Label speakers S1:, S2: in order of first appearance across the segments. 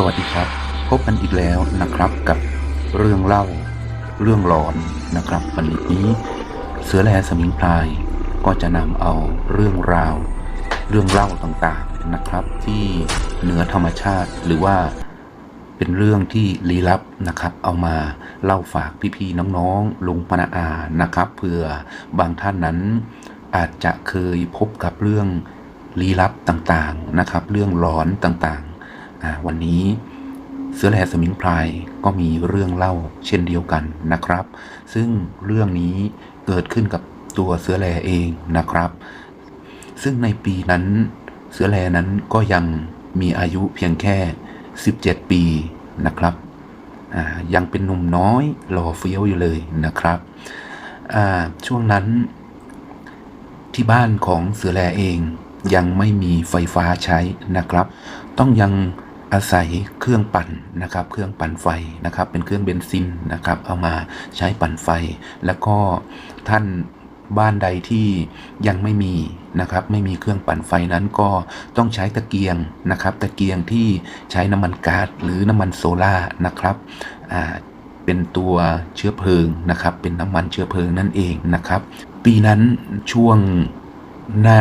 S1: สวัสดีครับ พบกันอีกแล้วนะครับกับเรื่องเล่าเรื่องหลอนนะครับวันนี้เสือแลสมิงพรายก็จะนำเอาเรื่องราว เรื่องเล่าต่างๆนะครับ ที่เหนือธรรมชาติหรือว่าเป็นเรื่องที่ลี้ลับนะครับ เอามาเล่าฝากพี่ๆน้องๆลุงปนาอานะครับเผื่อบางท่านนั้นอาจจะเคยพบกับเรื่องลี้ลับต่างๆนะครับ เรื่องหลอนต่างๆ วันนี้เสือแลสมิงพรายก็มีเรื่องเล่าเช่นเดียวกันนะครับ ซึ่งเรื่องนี้เกิดขึ้นกับตัวเสือแลเองนะครับ ซึ่งในปีนั้นเสือแลนั้นก็ยังมีอายุเพียงแค่ 17 ปีนะครับ ยังเป็นหนุ่มน้อยหล่อเฟี้ยวอยู่เลยนะครับ ช่วงนั้นที่บ้านของเสือแลเองยังไม่มีไฟฟ้าใช้นะครับ ต้องยัง อาศัยเครื่องปั่นนะครับ เครื่องปั่นไฟนะครับ เป็นเครื่องเบนซินนะครับ เอามาใช้ปั่นไฟ แล้วก็ท่านบ้านใดที่ยังไม่มีนะครับ ไม่มีเครื่องปั่นไฟนั้นก็ต้องใช้ตะเกียงนะครับ ตะเกียงที่ใช้น้ำมันก๊าซหรือน้ำมันโซล่านะครับเป็นตัวเชื้อเพลิงนะครับ เป็นน้ำมันเชื้อเพลิงนั่นเองนะครับ ปีนั้นช่วงหน้า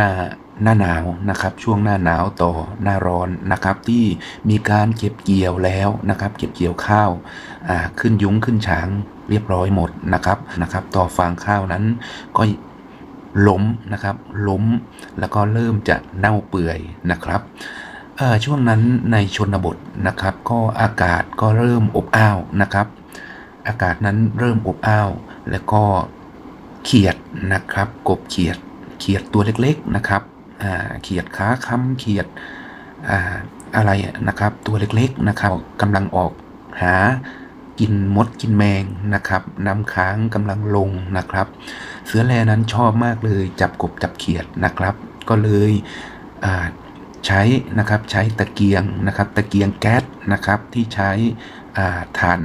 S1: หน้าหนาวนะครับ ช่วงหน้าหนาวต่อหน้าร้อนนะครับ ที่มีการเก็บเกี่ยวแล้วนะครับ เก็บเกี่ยวข้าวาขึ้นยุ้งขึ้นฉางเรียบร้อยหมดนะครับนะครับ ต่อฟางข้าวนั้นก็ล้มนะครับ ล้มแล้วก็เริ่มจะเน่าเปื่อยนะครับช่วงนั้นในชนบทนะครับ ก็อากาศก็เริ่มอบอ้าวนะครับ อากาศนั้นเริ่มอบอ้าว แล้วก็เขียดนะครับ กบเขียดเขียดตัวเล็กๆนะครับ เขียดขาค้ำเขียดอะไรนะครับ ตัวเล็กๆนะครับกำลังออกหากินมดกินแมงนะครับ น้ำค้างกำลังลงนะครับ เสือแลนั้นชอบมากเลย จับกบจับเขียดนะครับ ก็เลยใช้นะครับใช้ตะเกียงนะครับตะเกียงแก๊สนะครับที่ใช้ถ่าน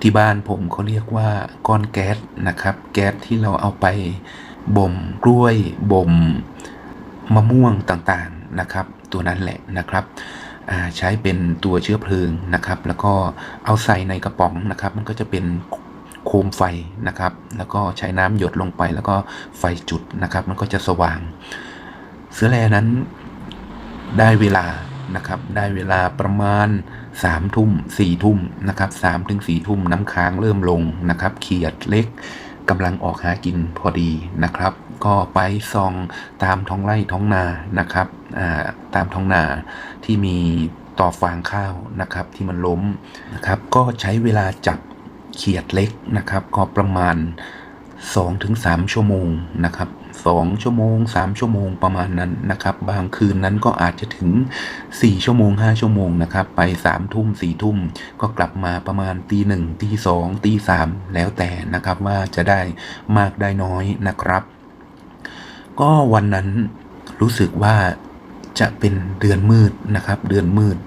S1: ที่บ้านผมเขาเรียกว่าก้อนแก๊สนะครับ แก๊สที่เราเอาไปบ่มกล้วยบ่ม มะม่วงต่างๆนะครับ ตัวนั้นแหละนะครับใช้เป็นตัวเชื้อเพลิงนะครับ แล้วก็เอาใส่ในกระป๋องนะครับ มันก็จะเป็นโคมไฟนะครับ แล้วก็ใช้น้ำหยดลงไป แล้วก็ไฟจุดนะครับ มันก็จะสว่าง เสื้อแลนั้นได้เวลานะครับ ได้เวลาประมาณ3ามทุ่มสี่ทุ่มนะครับสามถึงสี่ทุ่มน้ำค้างเริ่มลงนะครับ เขียดเล็ก กำลังออกหากินพอดีนะครับ ก็ไปซองตามท้องไร่ท้องนานะครับอ่าตามท้องนาที่มีต่อฟางข้าวนะครับที่มันล้มนะครับ ก็ใช้เวลาจับเขียดเล็กนะครับ ก็ประมาณ 2-3 ชั่วโมงนะครับ 2 ชั่วโมง 3 ชั่วโมงประมาณนั้นนะครับ บางคืนนั้นก็อาจจะถึง 4 ชั่วโมง 5 ชั่วโมงนะครับ ไป 3 ทุ่ม 4 ทุ่ม ก็กลับมาประมาณตีหนึ่งตีสองตีสามแล้วแต่นะครับว่าจะได้มากได้น้อยนะครับ ก็วันนั้นรู้สึกว่าจะเป็นเดือนมืดนะครับ เดือนมืด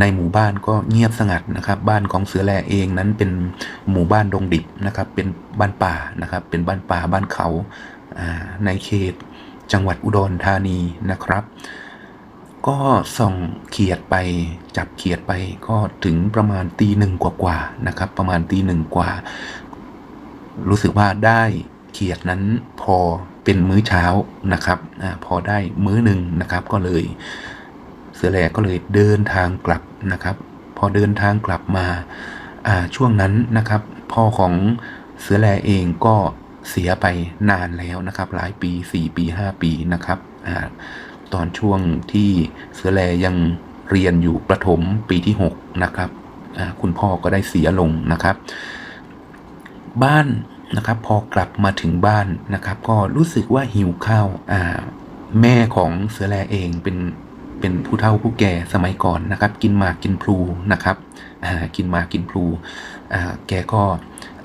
S1: ในหมู่บ้านก็เงียบสงัดนะครับ บ้านของเสือแลเองนั้นเป็นหมู่บ้านดงดิบนะครับ เป็นบ้านป่านะครับ เป็นบ้านป่าบ้านเขาอ่า ในเขตจังหวัดอุดรธานีนะครับ ก็ส่องเขียดไปจับเขียดไปก็ถึงประมาณตีหนึ่งกว่าๆนะครับ ประมาณตีหนึ่งกว่า รู้สึกว่าได้เขียดนั้นพอเป็นมื้อเช้านะครับอพอได้มื้อหนึ่งนะครับก็เลย เสือแหลก็เลยเดินทางกลับนะครับ พอเดินทางกลับมาอ่าช่วงนั้นนะครับพ่อของเสือแหลเองก็ เสียไปนานแล้วนะครับ หลายปี 4 ปี 5 ปีนะครับอตอนช่วงที่เสือแลยังเรียนอยู่ประถมปีที่ 6 นะครับคุณพ่อก็ได้เสียลงนะครับ บ้านนะครับ พอกลับมาถึงบ้านนะครับ ก็รู้สึกว่าหิวข้าวาแม่ของเสือแลเองเป็นเป็นผู้เฒ่าผู้แก่สมัยก่อนนะครับ กินหมากกินพลูนะครับกินหมากกินพลูแกก็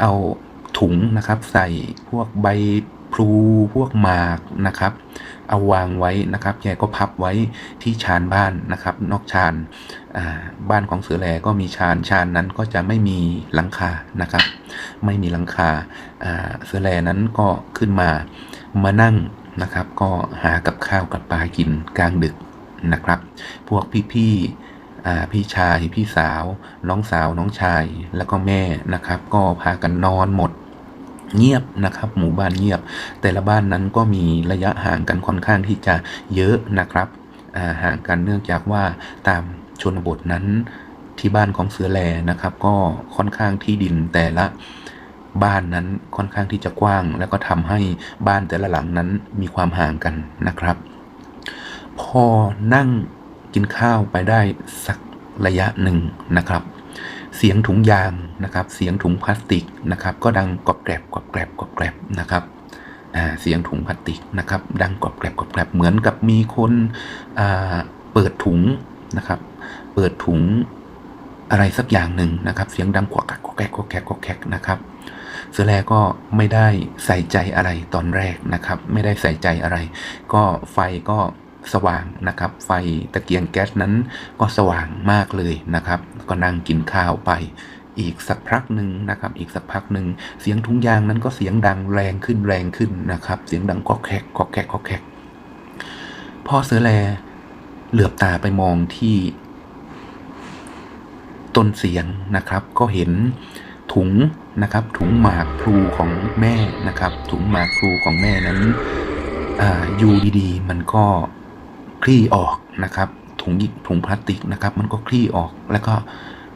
S1: เอา ถุงนะครับ ใส่พวกใบพลูพวกหมากนะครับ เอาวางไว้นะครับแกก็พับไว้ที่ชานบ้านนะครับ นอกชานบ้านของเสือแลก็มีชานชานนั้นก็จะไม่มีหลังคานะครับ ไม่มีหลังคาเสือแลนั้นก็ขึ้นมามานั่งนะครับ ก็หากับข้าวกับปลากินกลางดึกนะครับ พวกพี่ๆพี่ชายพี่สาว น้องสาวน้องชายแล้วก็แม่นะครับ ก็พากันนอนหมด เงียบนะครับหมู่บ้านเงียบ แต่ละบ้านนั้นก็มีระยะห่างกันค่อนข้างที่จะเยอะนะครับห่างกันเนื่องจากว่าตามชนบทนั้นที่บ้านของเสือแลนะครับ ก็ค่อนข้างที่ดินแต่ละบ้านนั้นค่อนข้างที่จะกว้าง แล้วก็ทำให้บ้านแต่ละหลังนั้นมีความห่างกันนะครับ พอนั่งกินข้าวไปได้สักระยะหนึ่งนะครับ เสียงถุงยางนะครับ เสียงถุงพลาสติกนะครับ ก็ดังกรอบแกรบกรอบแกรบกรอบแกรบนะครับเสียงถุงพลาสติกนะครับ ดังกรอบแกรบกรอบแกรบเหมือนกับมีคนเปิดถุงนะครับ เปิดถุงอะไรสักอย่างหนึ่งนะครับ เสียงดังกวักกกกกแกกกวักแกกกแกกนะครับเสือแลก็ไม่ได้ใส่ใจอะไรตอนแรกนะครับ ไม่ได้ใส่ใจอะไร ก็ไฟก็สว่างนะครับ ไฟตะเกียงแก๊สนั้นก็สว่างมากเลยนะครับ ก็นั่งกินข้าวไป อีกสักพักหนึ่งนะครับ อีกสักพักหนึ่งเสียงถุงยางนั้นก็เสียงดังแรงขึ้นแรงขึ้นนะครับ เสียงดังก็แคกก็แคกก็แคกพ่อเสือแลเหลือบตาไปมองที่ต้นเสียงนะครับ ก็เห็นถุงนะครับ ถุงหมากพลูของแม่นะครับ ถุงหมากพลูของแม่นั้นอาอยู่ดีๆ มันก็คลี่ออกนะครับ ถุงถุงพลาสติกนะครับ มันก็คลี่ออก แล้วก็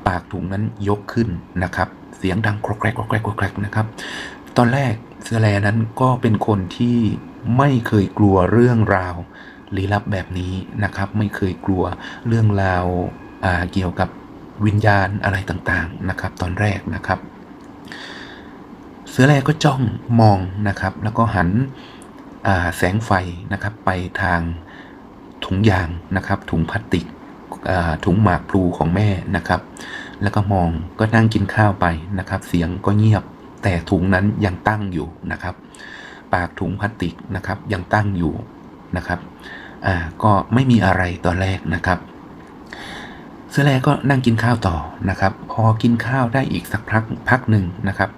S1: ปากถุงนั้นยกขึ้นนะครับ เสียงดังกรอกแกรกกรอกแกรกกรอกแกรกนะครับ ตอนแรกเสือแลนั้นก็เป็นคนที่ไม่เคยกลัวเรื่องราวลี้ลับแบบนี้นะครับ ไม่เคยกลัวเรื่องราวาเกี่ยวกับวิญญาณอะไรต่างๆนะครับ ตอนแรกนะครับ เสือแลก็จ้องมองนะครับ แล้วก็หันแสงไฟนะครับ ไปทาง ถุงยางนะครับ ถุงพลาสติกถุงหมากพลูของแม่นะครับ แล้วก็มองก็นั่งกินข้าวไปนะครับ เสียงก็เงียบ แต่ถุงนั้นยังตั้งอยู่นะครับ ปากถุงพลาสติกนะครับยังตั้งอยู่นะครับอ่าก็ไม่มีอะไรตอนแรกนะครับเสื้อแลก็นั่งกินข้าวต่อนะครับ พอกินข้าวได้อีกสักพักพักหนึ่งนะครับ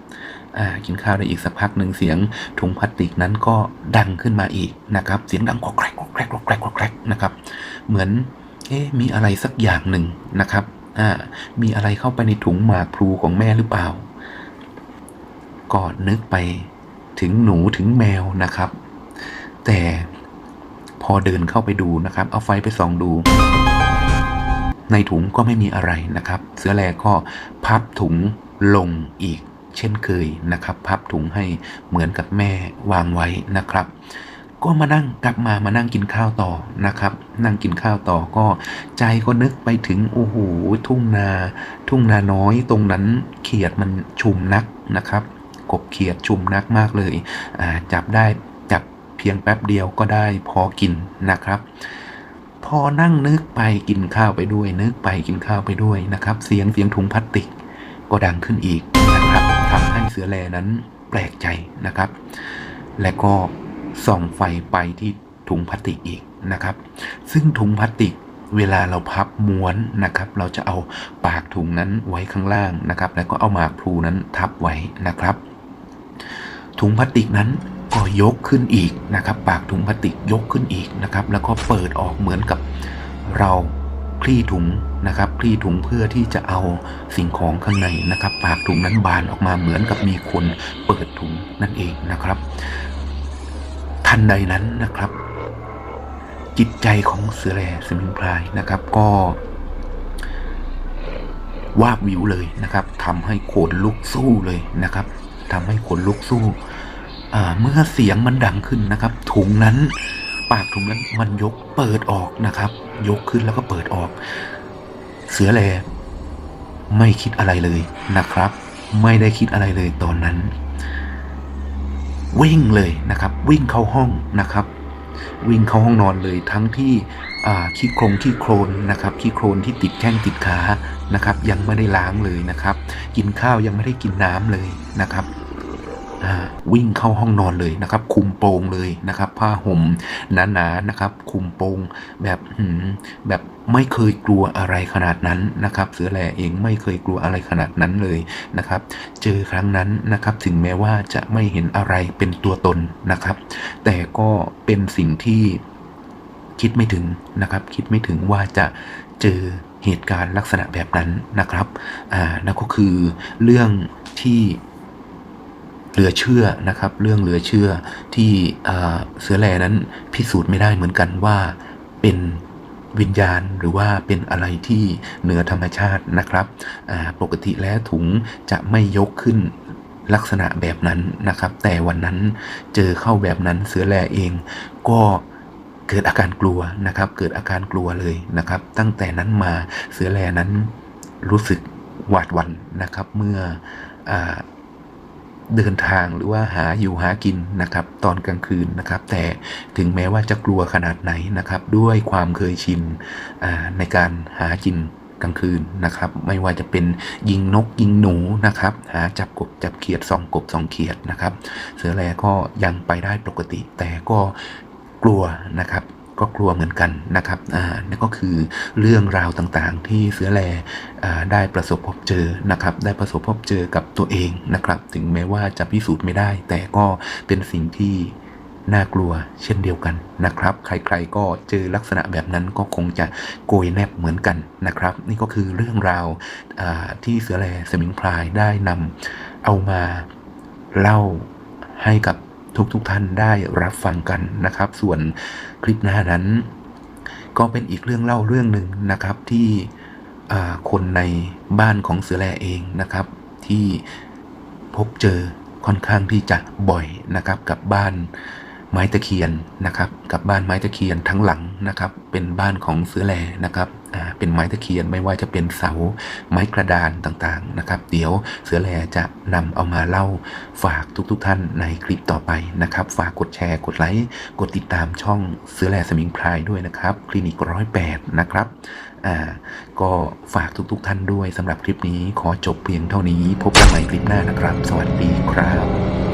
S1: อ่ากินข้าวได้อีกสักพักหนึ่งเสียงถุงพลาสติกนั้นก็ดังขึ้นมาอีกนะครับ เสียงดังกรอกแกรกกรอกแกรกกรอกแกรกกรอกแกรกนะครับ เหมือนเอ๊ะมีอะไรสักอย่างหนึ่งนะครับอ่ามีอะไรเข้าไปในถุงหมากพลูของแม่หรือเปล่าก็นึกไปถึงหนูถึงแมวนะครับ แต่พอเดินเข้าไปดูนะครับ เอาไฟไปส่องดู ในถุงก็ไม่มีอะไรนะครับ เสือแลก็พับถุงลงอีก เช่นเคยนะครับพับถุงให้เหมือนกับแม่วางไว้นะครับ ก็มานั่งกลับมามานั่งกินข้าวต่อนะครับ นั่งกินข้าวต่อก็ใจก็นึกไปถึงโอ้โหทุ่งนา ทุ่งนาน้อยตรงนั้นเขียดมันชุมนักนะครับ กบเขียดชุมนักมากเลยจับได้จับเพียงแป๊บเดียวก็ได้พอกินนะครับพอนั่งนึกไปกินข้าวไปด้วย นึกไปกินข้าวไปด้วยนะครับ เสียงเสียงถุงพลาสติกก็ดังขึ้นอีก เสือแลนั้นแปลกใจนะครับ และก็ส่องไฟไปที่ถุงพลาสติกอีกนะครับ ซึ่งถุงพลาสติกเวลาเราพับม้วนนะครับ เราจะเอาปากถุงนั้นไว้ข้างล่างนะครับ แล้วก็เอาหมากพลูนั้นทับไว้นะครับ ถุงพลาสติกนั้นก็ยกขึ้นอีกนะครับ ปากถุงพลาสติกยกขึ้นอีกนะครับ แล้วก็เปิดออกเหมือนกับเรา คลี่ถุงนะครับคลี่ถุงเพื่อที่จะเอาสิ่งของข้างในนะครับ ปากถุงนั้นบานออกมาเหมือนกับมีคนเปิดถุงนั่นเองนะครับ ทันใดนั้นนะครับ จิตใจของเสือแลสมิงพรายนะครับ ก็วาบวิวเลยนะครับทำให้ขนลุกสู้เลยนะครับทำให้ขนลุกสู้เมื่อเสียงมันดังขึ้นนะครับ ถุงนั้น ปากถุงนั้นมันยกเปิดออกนะครับ ยกขึ้นแล้วก็เปิดออก เสือแลไม่คิดอะไรเลยนะครับ ไม่ได้คิดอะไรเลยตอนนั้น วิ่งเลยนะครับ วิ่งเข้าห้องนะครับ วิ่งเข้าห้องนอนเลยทั้งที่ขี้โครงขี้โครนนะครับขี้โครนที่ติดแข้งติดขานะครับ ยังไม่ได้ล้างเลยนะครับ กินข้าวยังไม่ได้กินน้ำเลยนะครับ วิ่งเข้าห้องนอนเลยนะครับ คุมโปงเลยนะครับ ผ้าห่มหนาๆนะครับ คุมโปงแบบแบบไม่เคยกลัวอะไรขนาดนั้นนะครับ เสือแหล่เองไม่เคยกลัวอะไรขนาดนั้นเลยนะครับ เจอครั้งนั้นนะครับ ถึงแม้ว่าจะไม่เห็นอะไรเป็นตัวตนนะครับ แต่ก็เป็นสิ่งที่คิดไม่ถึงนะครับ คิดไม่ถึงว่าจะเจอเหตุการณ์ลักษณะแบบนั้นนะครับ อ่านั่นก็คือเรื่องที่ เหลือเชื่อนะครับ เรื่องเหลือเชื่อที่เสือแลนั้นพิสูจน์ไม่ได้เหมือนกันว่าเป็นวิญญาณหรือว่าเป็นอะไรที่เหนือธรรมชาตินะครับปกติแล้วถุงจะไม่ยกขึ้นลักษณะแบบนั้นนะครับ แต่วันนั้นเจอเข้าแบบนั้นเสือแลเองก็เกิดอาการกลัวนะครับ เกิดอาการกลัวเลยนะครับ ตั้งแต่นั้นมาเสือแลนั้นรู้สึกหวาดหวั่นนะครับ เมื่ออ เดินทางหรือว่าหาอยู่หากินนะครับตอนกลางคืนนะครับ แต่ถึงแม้ว่าจะกลัวขนาดไหนนะครับ ด้วยความเคยชินในการหากินกลางคืนนะครับ ไม่ว่าจะเป็นยิงนกยิงหนูนะครับ หาจับกบจับเขียดส่องกบส่องเขียดนะครับ เสือแลก็ยังไปได้ปกติ แต่ก็กลัวนะครับ ก็กลัวเหมือนกันนะครับอ่านั่นก็คือเรื่องราวต่างๆ ที่เสือแลได้ประสบพบเจอนะครับ ได้ประสบพบเจอกับตัวเองนะครับ ถึงแม้ว่าจะพิสูจน์ไม่ได้ แต่ก็เป็นสิ่งที่น่ากลัวเช่นเดียวกันนะครับ ใครๆก็เจอลักษณะแบบนั้นก็คงจะโกยแนบเหมือนกันนะครับ นี่ก็คือเรื่องราวาที่เสือแลสมิงพรายได้นำเอามาเล่าให้กับ ทุกๆทท่านได้รับฟังกันนะครับ ส่วนคลิปหน้านั้น ก็เป็นอีกเรื่องเล่าเรื่องหนึ่งนะครับที่คนในบ้านของเสือแลเองนะครับ ที่พบเจอค่อนข้างที่จะบ่อยนะครับกับบ้านไม้ตะเคียนนะครับ กับบ้านไม้ตะเคียนทั้งหลังนะครับ เป็นบ้านของเสือแลนะครับ เป็นไม้ตะเคียนไม่ว่าจะเป็นเสาไม้กระดานต่างๆนะครับ เดี๋ยวเสือแลจะนำเอามาเล่าฝากทุกๆทท่านในคลิปต่อไปนะครับ ฝากกดแชร์กดไลค์กดติดตามช่องเสือแลสมิงพรายด้วยนะครับ คลินิกร้อยแปดนะครับอ่าก็ฝากทุกๆทท่านด้วยสำหรับคลิปนี้ขอจบเพียงเท่านี้ พบกันใหม่คลิปหน้านะครับ สวัสดีครับ